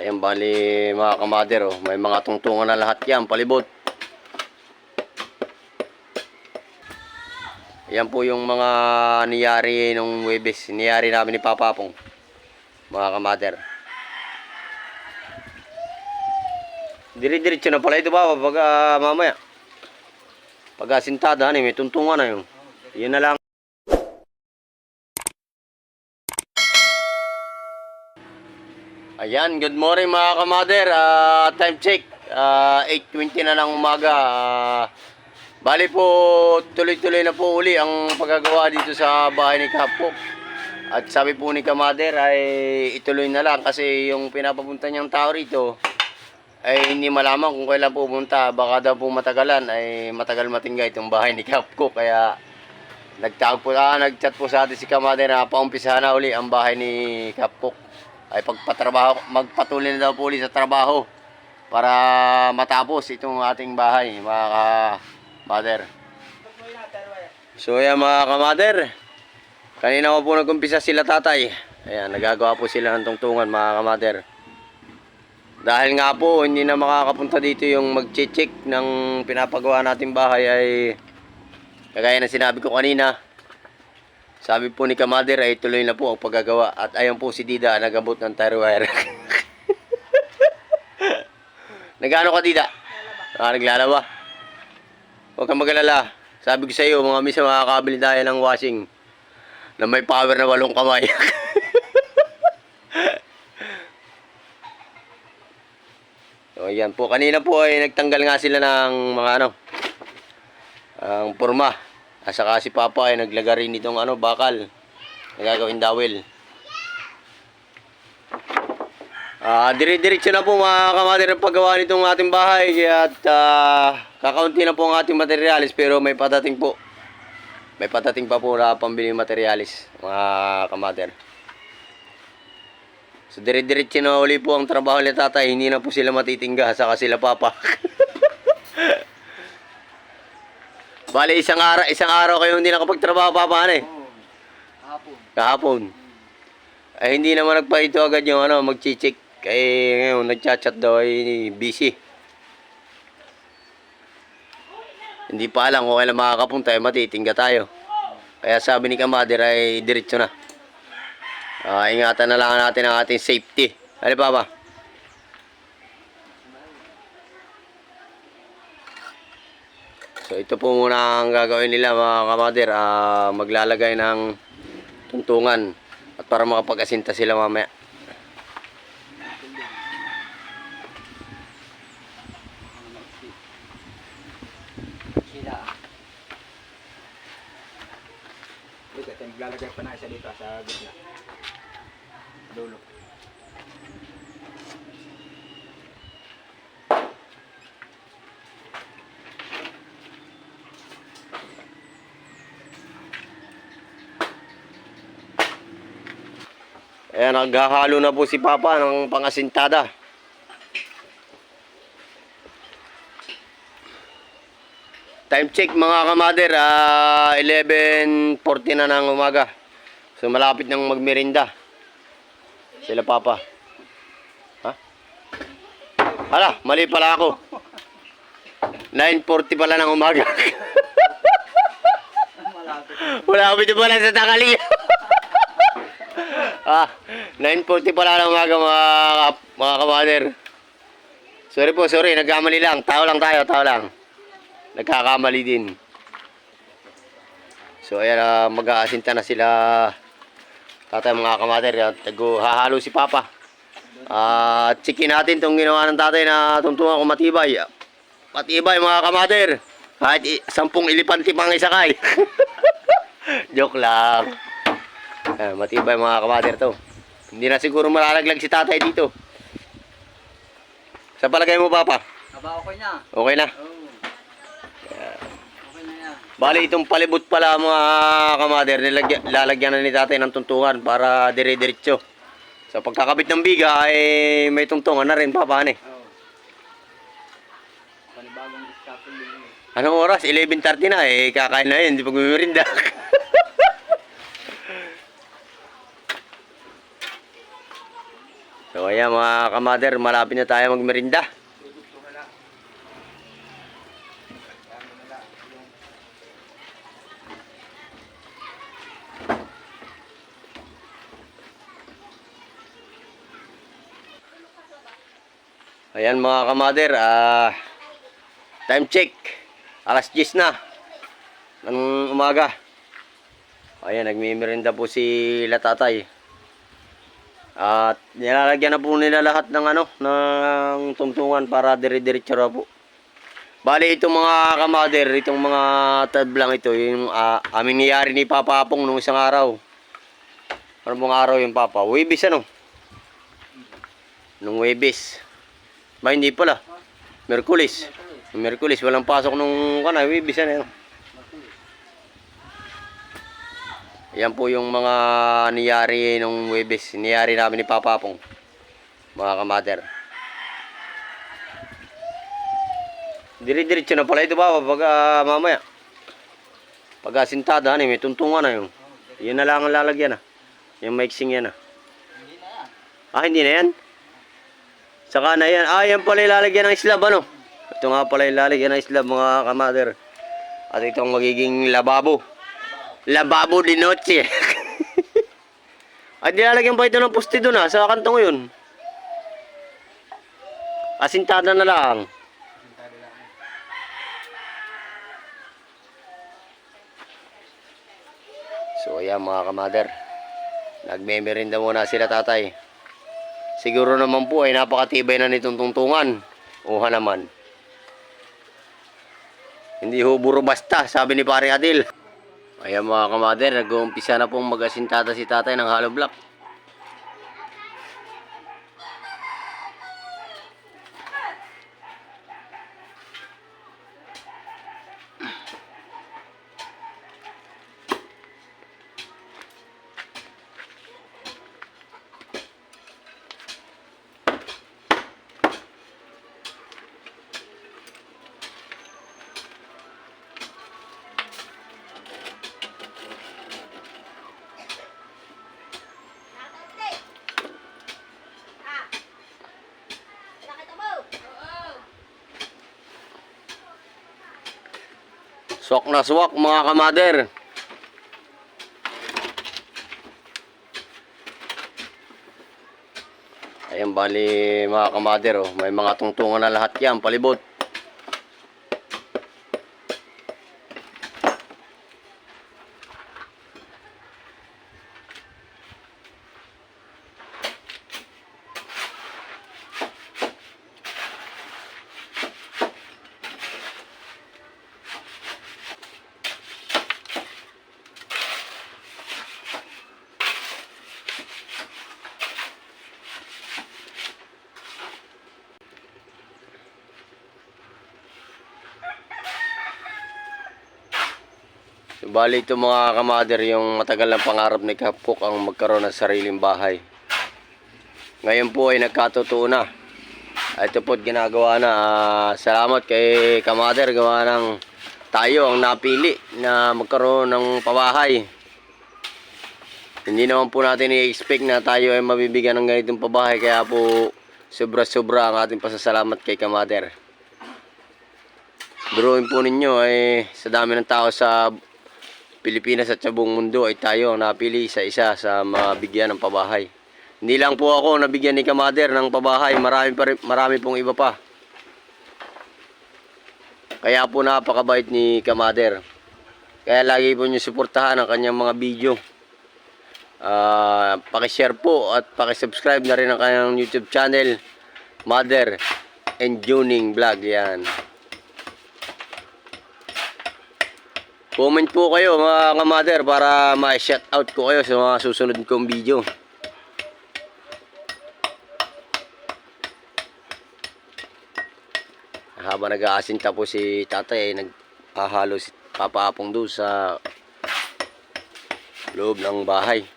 Ayan, bali mga kamader, oh. may mga tungtungan na lahat yan, palibot. Yan po yung mga niyari nung Webes, niyari namin ni Papa Pong, mga kamader. Dire-diretso na pala ito ba, pag ah, mamaya. Pag asintada, ano, may tuntungan na yun. Yun na lang. Ayan, good morning mga kamader. Ah, time check. Ah, 8.20 na ng umaga. Ah, bali po, tuloy-tuloy na po uli ang pagagawa dito sa bahay ni Kapo. At sabi po ni Kamader ay ituloy na lang kasi yung pinapapunta niyang tao rito ay hindi malaman kung kailan pupunta. Baka daw po matagalan ay matagal matingga itong bahay ni Kapko. Kaya nagtawag po, ah, nagchat po sa atin si Kamader na paumpisahan na uli ang bahay ni Kapko. Ay pagpatrabaho, magpatuloy na daw po uli sa trabaho para matapos itong ating bahay, mga ka-mother. So yan mga ka-mother, kanina ko po nag-umpisa sila tatay. Ayan, nagagawa po sila ng tungtungan mga ka-mother. Dahil nga po, hindi na makakapunta dito yung mag-check ng pinapagawa nating bahay ay kagaya na sinabi ko kanina. Sabi po ni Kamader ay tuloy na po ang paggagawa at ayon po si Dida nagabot ng tire wire. Nagano ka Dida? Ah, naglalaba. Huwag kang magalala. Sabi ko sa iyo, mga misa makakabili tayo ng washing na may power na walong kamay. So, ayan po. Kanina po ay nagtanggal nga sila ng mga ano, ang porma. At saka si Papa ay naglaga rin itong ano, bakal. Nagagawin dawil. Ah, dire-diretso na po mga kamater ang paggawa nitong ating bahay at ah, kakaunti na po ang ating materialis pero may patating po. May patating pa po na pambili materialis mga kamater. So dire-diretso na uli po ang trabaho ni tatay, hindi na po sila matitingga saka sila papa. Bale isang araw, isang araw kayo hindi nakapagtrabaho papa ano eh. Hapon. Kahapon. Ay hindi naman nagpaito agad yung ano, magchi-check. Kaya ngayon nagchat-chat daw ay busy. Hindi pa alam kung kailan makakapunta ay matitingga tayo. Kaya sabi ni Kamadir ay diretso na. Ah, ingatan na lang natin ang ating safety. Ano pa ba? So ito po muna ang gagawin nila mga kamadir. Ah, maglalagay ng tuntungan at para makapag-asinta sila mamaya. Ito, naglalagay pa na isa dito sa gitna. Ayan, naghahalo na po si Papa ng pangasintada. Time check mga kamader, ah 11.40 na ng umaga. So malapit nang magmerinda. Sila Papa. Ha? Hala, mali pala ako. 9.40 pala ng umaga. Malapit. Kami pala sa tangali. ah, 9.40 pala ng umaga mga, mga kamader. Sorry po, sorry. Nagkamali lang. Tao lang tayo, tao lang. Nagkakamali din. So, ayan, uh, mag-aasinta na sila tatay mga kamader. At tago, hahalo si Papa. Ah, uh, checkin natin itong ginawa ng tatay na tungtungan ko matibay. Matibay mga kamader. Kahit i- sampung ilipante pang isakay. Joke lang. Eh, matibay mga kamader to. Hindi na siguro malalaglag si tatay dito. Sa palagay mo, Papa? Aba, okay na. Okay na. Oo. Okay na yan. Bali, itong palibot pala mga kamader, nilagyan, lalagyan na ni tatay ng tuntungan para dire-diretso. Sa pagkakabit ng biga, ay may tungtungan na rin, Papa. Ano, eh? Oo. Panibagong yun. Anong oras? 11.30 na eh. Kakain na yun, hindi pa gumirinda. So ayan mga kamader, malapit na tayo magmerinda. Ayan mga kamader, ah time check. Alas 10 na ng umaga. Ayan, nagmimirinda po si Latatay. At nilalagyan na po nila lahat ng ano, ng tungtungan para dire-diretso raw po. Bali itong mga kamader, itong mga tablang ito, yung ah, aming niyari ni Papa Apong nung isang araw. Ano pong araw yung Papa? Webis ano? Nung Webis. Ba hindi pala. Merkulis. Merkulis, walang pasok nung kana, Webis ano. Yan po yung mga niyari nung Webis. Niyari namin ni Papa Apong. Mga kamader. Diri-diretso na pala ito ba pag ah, mamaya. Pag asintada, ano, may tuntungan na yun. Yun na lang ang lalagyan ah. Yung mixing yan ah. Ah, hindi na yan? Saka na yan. Ah, yan pala ilalagyan ng slab ano. Ito nga pala ilalagyan ng slab mga kamader. At itong magiging lababo. Lababo di noche. Ay, nilalagyan pa ito ng poste doon ah, sa kantong yun. Asintada na lang. So ayan mga kamader. Nagmemerenda muna sila tatay. Siguro naman po ay napakatibay na nitong tungtungan. Uha naman. Hindi ho buro basta, sabi ni pare Adil. Ayan mga kamader, nag-uumpisa na pong mag-asintada si tatay ng hollow block. Swak na swak mga kamader. Ayan bali mga kamader oh. May mga tungtungan na lahat yan, palibot. Bali ito mga kamader, yung matagal ng pangarap ni Kapkok ang magkaroon ng sariling bahay. Ngayon po ay nagkatotoo na. Ito po ginagawa na. Ah, salamat kay Kamader, gawa ng tayo ang napili na magkaroon ng pabahay. Hindi naman po natin i-expect na tayo ay mabibigyan ng ganitong pabahay kaya po sobra-sobra ang ating pasasalamat kay Kamader. Drawing po ninyo ay sa dami ng tao sa Pilipinas at sa buong mundo ay tayo ang napili sa isa sa mabigyan ng pabahay. Hindi lang po ako nabigyan ni Kamader ng pabahay, marami, pa marami pong iba pa. Kaya po napakabait ni Kamader. Kaya lagi po niyo suportahan ang kanyang mga video. Ah, paki-share po at paki-subscribe na rin ang kanyang YouTube channel, Mother and Juning Vlog. Yan. Comment po kayo mga kamader para ma-shout out ko kayo sa mga susunod kong video. Habang nag-aasinta po si tatay ay naghahalo si Papa Apong doon sa loob ng bahay.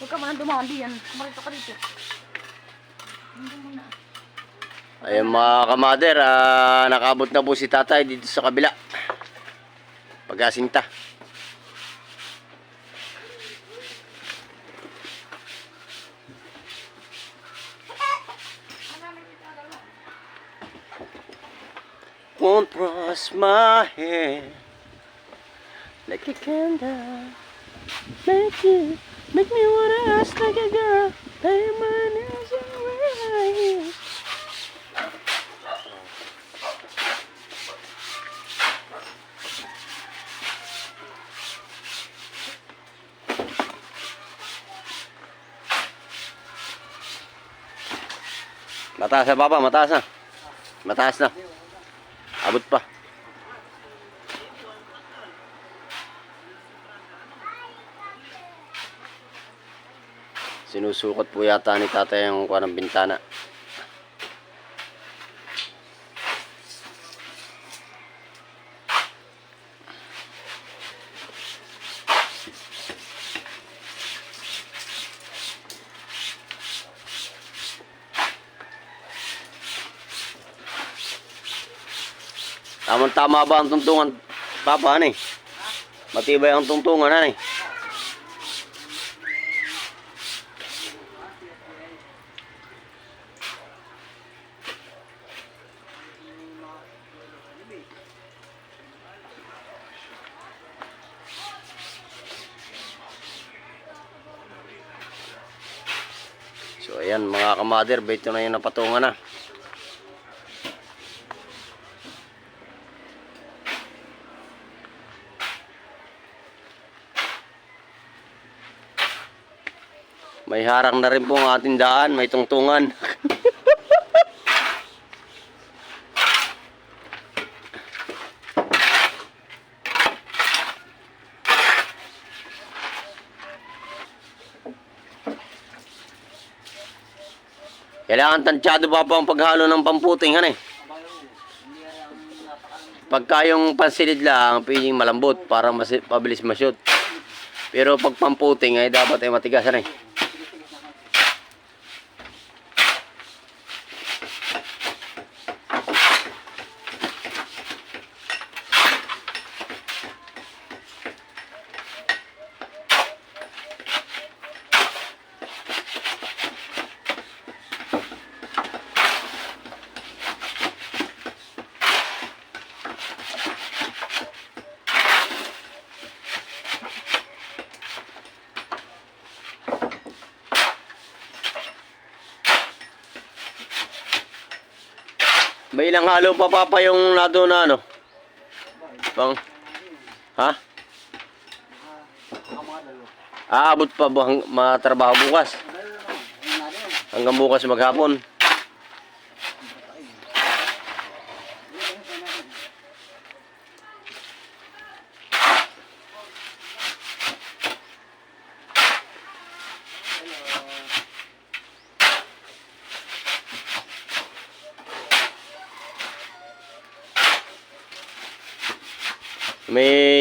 Huwag ka muna dumaan diyan. Kumarito ka dito. Mo. Ayun mga kamader, ah, nakabot na po si tatay dito sa kabila. Pag-asinta. Won't brush my hair like a candle. Make you, make me wanna ask like a girl. Lay my nails around. Mataas na papa, mataas na. Mataas na. Abot pa. Sinusukot po yata ni tatay yung kuha ng bintana. Tamang tama ba ang tungtungan? Papa, ano eh? Matibay ang tungtungan, ano eh? So kamader, ito na yung napatungan na. May harang na rin po ang ating daan, may tungtungan. Kailangan tansyado pa po ang paghalo ng pamputing, han eh. Pagka yung pansilid lang, pwedeng malambot para mas pabilis ma-shoot. Pero pag pamputing ay dapat ay matigas, han May ilang halo pa papa yung nado na ano? Bang? Ha? Aabot pa ba hang- matrabaho bukas? Hanggang bukas maghapon.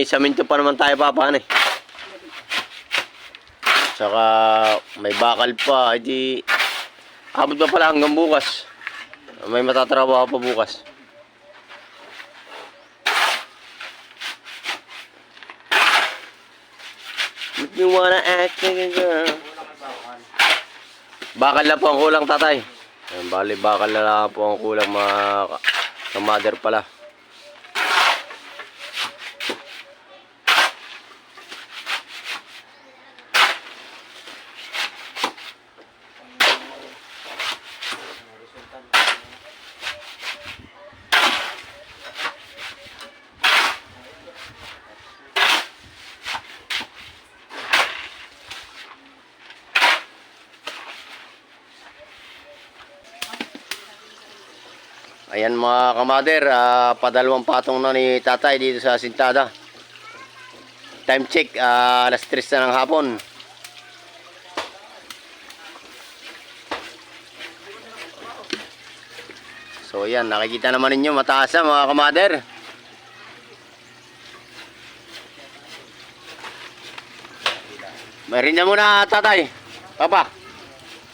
May saminto pa naman tayo papa ano eh. Saka may bakal pa, hindi abot pa pala hanggang bukas. May matatrabaho pa bukas. Make me wanna act like a girl. Bakal na po ang kulang tatay. Ayan, bali bakal na lang po ang kulang mga ka- ka-mother pala. Ayan mga kamader, ah, padalawang patong na ni tatay dito sa Sintada. Time check, ah, alas 3 na ng hapon. So ayan, nakikita naman ninyo mataas na mga kamader. Meron na muna tatay. Papa.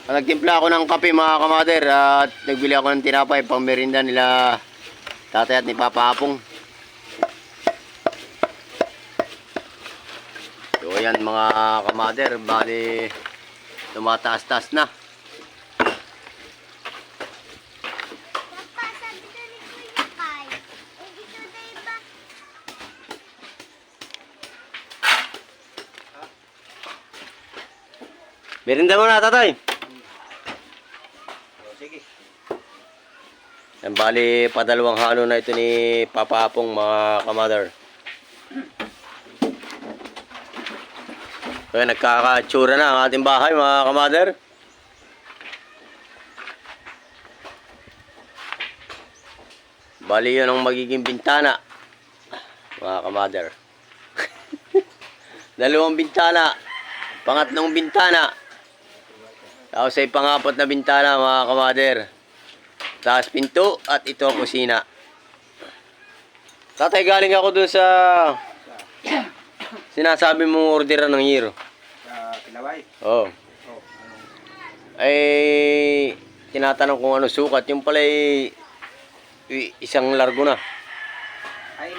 Nagtimpla ako ng kape mga kamader at nagbili ako ng tinapay pang merinda nila tatay at ni Papa Apong. So ayan mga kamader, bali tumataas-taas na. Merinda mo na tatay. O, sige. Yan bali padalawang halo na ito ni Papa Apong mga kamader. So yan, nagkakatsura na ang ating bahay mga kamader. Bali yun ang magiging bintana mga kamader. Dalawang bintana. Pangatlong bintana. Tapos ay pangapat na bintana mga kamader. Taas pinto at ito ang kusina. Tatay, galing ako dun sa sinasabi mong orderan ng Hero. Sa Pilaway. Oo. O, ano? Ay, tinatanong kung ano sukat. Yung pala ay isang largo na. Ay,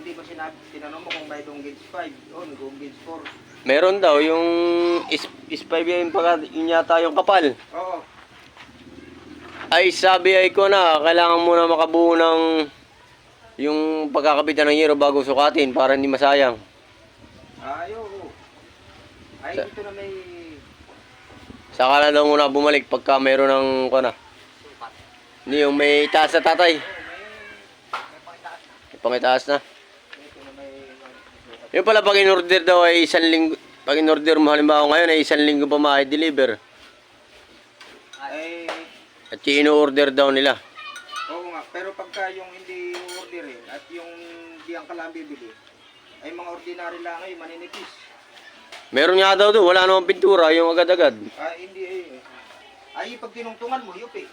hindi ba sinabi, tinanong mo kung mayroong gauge 5? O, nag-gauge gauge 4. Meron daw yung is, is 5 yung, yun yata yung kapal. Oo. Ay, sabi ay ko na, kailangan muna makabuo ng yung pagkakabitan ng Hero bago sukatin para hindi masayang. Ay, oo. Ay, Sa- ito na may... Saka na daw muna bumalik pagka mayroon ng kuna. Hindi yung may taas na tatay. May... Pangitaas na. Yung pala pag in-order daw ay isang linggo. Pag in-order mo halimbawa ngayon ay isang linggo pa ma-deliver. Ay, At in-order daw nila. oo nga. Pero pagka yung hindi orderin at yung di ang kalang bibili, ay mga ordinary lang ay maninipis. Meron nga daw doon, wala namang pintura, yung agad-agad. Ay, hindi eh. Ay, pag tinungtungan mo, yupi.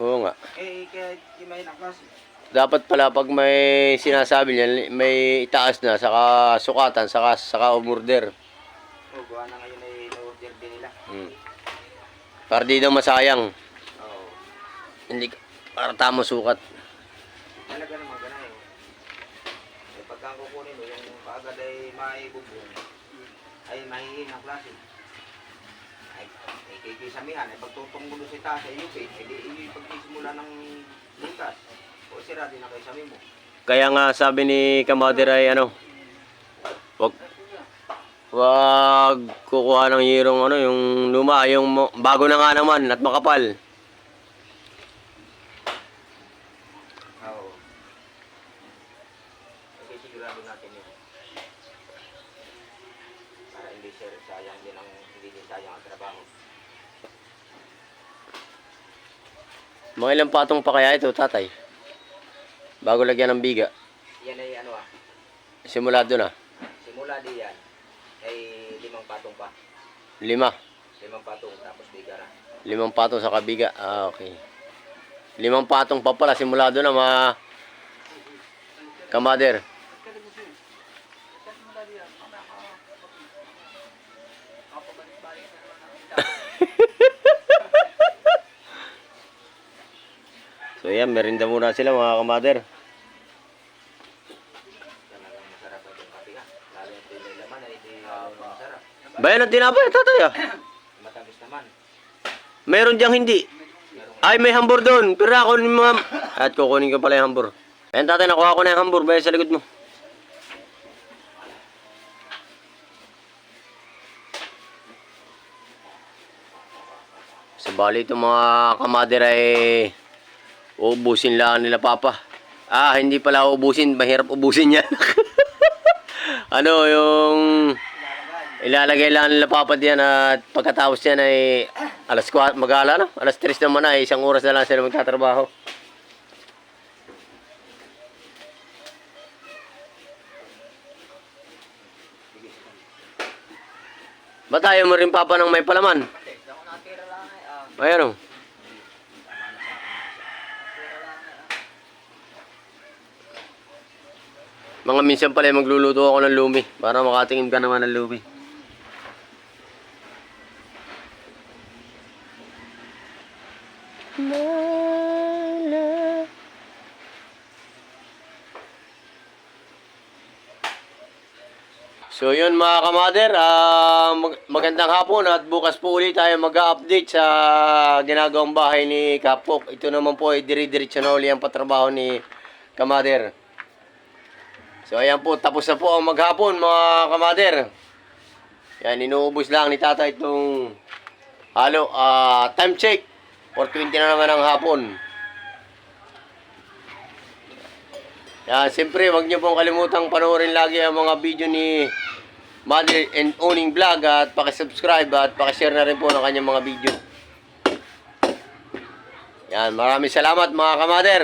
Oo nga. Eh, kaya di may klase. Dapat pala pag may sinasabi niya, may itaas na, saka sukatan, saka, saka umorder. O, gawa na ngayon ay na-order din nila. Hmm. Para di daw masayang. Hindi, para tamo sukat. Talaga naman ganun eh. Eh, pagka kukunin mo, yung kaagad ay maibubong, ay mahihin ang klase. Ay, ay kikisamihan, ay pagtutong mo doon sa taas, ay yupi, ay di pagkisimula ng butas. O sira din ang kaisami mo. Kaya nga sabi ni Kamader ay ano, wag wag kukuha ng hirong ano, yung luma, yung bago na nga naman at makapal. Oo. Kasi sigurado natin yun. Para hindi sir, sayang din ang, hindi din sayang ang trabaho. Mga ilang patong pa kaya ito, tatay? Bago lagyan ng biga. Yan ay ano ah, Simula doon ah. simula di yan, ay limang patong pa. Lima. Limang patong, tapos biga na. Limang patong sa kabiga. Ah, okay. Limang patong pa pala simula doon na mga Kamader. So merinda muna sila mga kamader. Bayan ang tinapay, tatay ah. Matamis naman. Meron diyang hindi. Ay, may hambur doon. Pero ako ni ma'am. At kukunin ko pala yung hambur. Ayan tatay, nakuha ko na yung hambur. Bayan sa likod mo. Sa bali itong mga kamader ay uubusin lang nila papa. Ah, hindi pala uubusin. Mahirap ubusin yan. ano, yung ilalagay lang nila papa diyan at pagkatapos yan ay alas 4, mag-aala na. Alas 3 naman ay isang oras na lang sila magtatrabaho. Ayaw mo rin papa ng may palaman? Ako nakatira lang ay, Ayan o. Mga minsan pala eh, magluluto ako ng lumi para makatingin ka naman ng lumi. So yun mga kamader, uh, mag- magandang hapon at bukas po ulit tayo mag-update sa ginagawang bahay ni Kapok. Ito naman po ay diri-diretso na uli ang patrabaho ni Kamader. So ayan po, tapos na po ang maghapon mga kamader. Yan, inuubos lang ni tata itong halo. ah time check, 4.20 na naman ang hapon. Yan, siyempre, wag niyo pong kalimutang panoorin lagi ang mga video ni Mother and Owning Vlog at pakisubscribe at pakishare na rin po ng kanyang mga video. Yan, maraming salamat mga kamader.